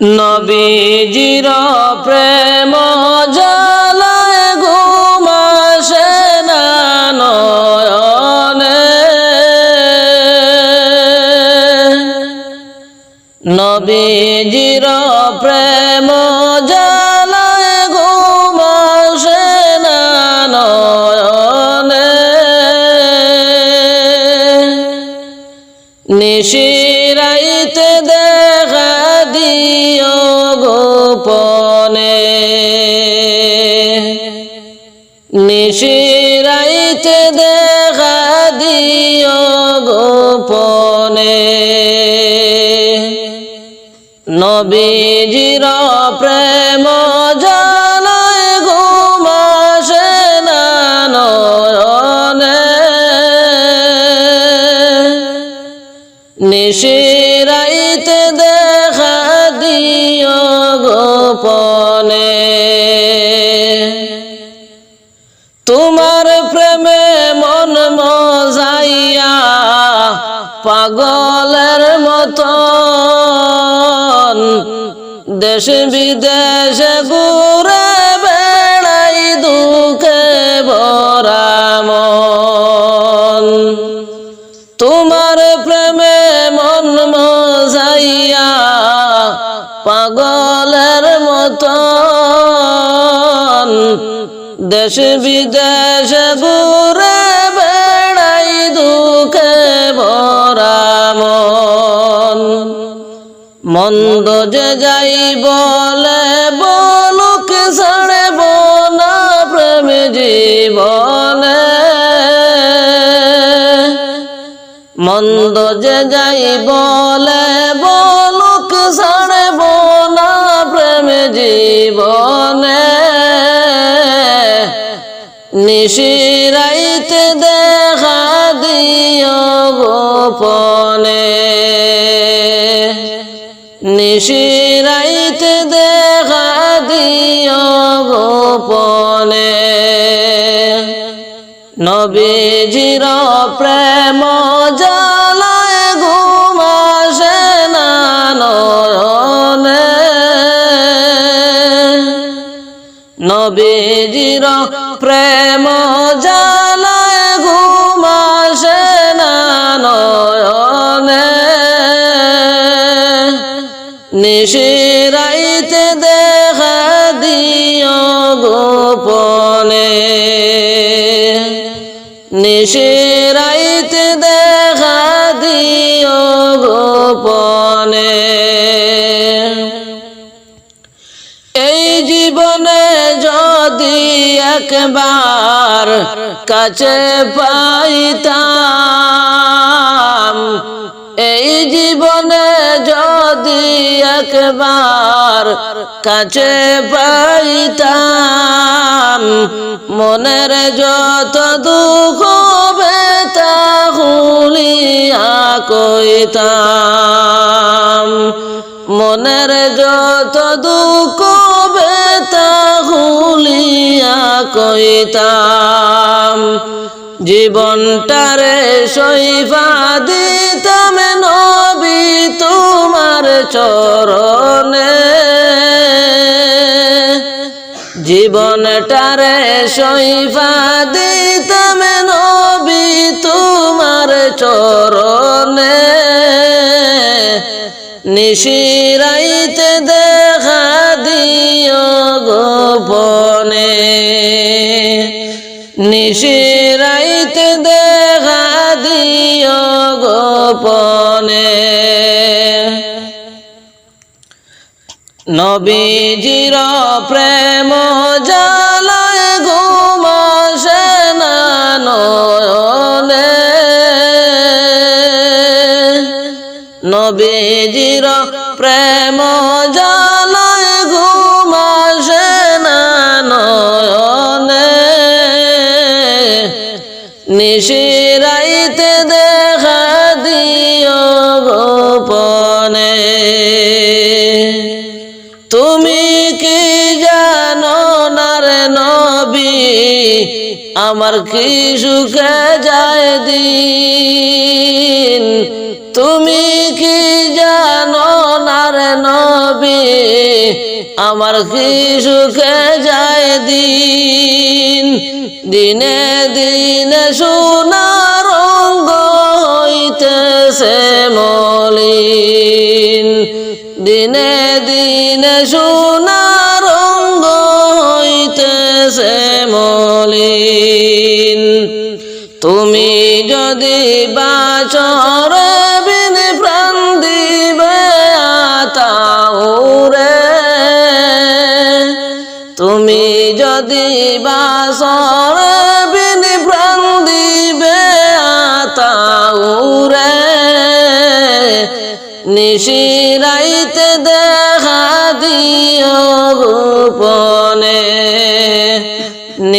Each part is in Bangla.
নবীজির প্রেম জালায় ঘুমাসে না নয়নে। নবীজির প্রেম জালায় ঘুমাসে না নয়নে। নিশিরাইতে দেখা নিশিরাইতে দেখা দিও গোপনে। নবীজির প্রেম পাগলের মতন দেশ বিদেশে ঘুরে বেড়াই দুঃখে ভরা মন। তোমার প্রেমে মন মজাইয়া পাগলের মতন দেশ বিদেশ ঘুরে দুঃখে ভরা মন। মন্দ যে যাই বলে বলুক ছাড়ে না প্রেম জীবনে। মন্দ যে যাই বলে বলুক ছাড়ে না প্রেম জীবনে। নিশিরাইতে নিশিরাইতে দেখা দিও গোপনে। নবীজির প্রেম জালায় ঘুমাসে না নয়নে। নবীজির প্রেম নিশিরাইতে দেখা দিও গোপনে। নিশিরাইতে দেখা দিও গোপনে। এই জীবনে যদি একবার কাছে পাইতাম এই জীবনে যদি একবার কাছে পাইতাম, মনের যত দুঃখ বেতা হুলিয়া কইতাম মনের যত দুঃখ বেতা হুলিয়া কইতাম জীবনটারে নবী তোমার চরণে। জীবনটারে সইফা দিতাম নবী তোমার চরণে। নিশিরাইতে দেখা দিও গোপনে। নিশিরাইতে দেখা দিও গোপনে। নবীজির প্রেম জালায় ঘুমাসে না নয়নে। নবীজির প্রেম জালায় ঘুমাসে না নয়নে। নিশিরাইতে দেখা দিও গোপনে। আমার কি সুখে যায় দিন? তুমি কি জানো না রে নবী? আমার কি সুখে যায় দিন? দিনে দিনে সোনার রঙ্গ হইতেছে মলিন। দিনে দিনে রঙ্গ হইতেছে মলিন। তুমি যদি বাচর বিন প্রাণ দিবে আতাউরে তুমি যদি বাসর বিন প্রাণ দিবে আতাউরে নিশিরাইতে দেখা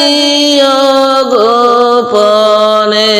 দিও গোপনে।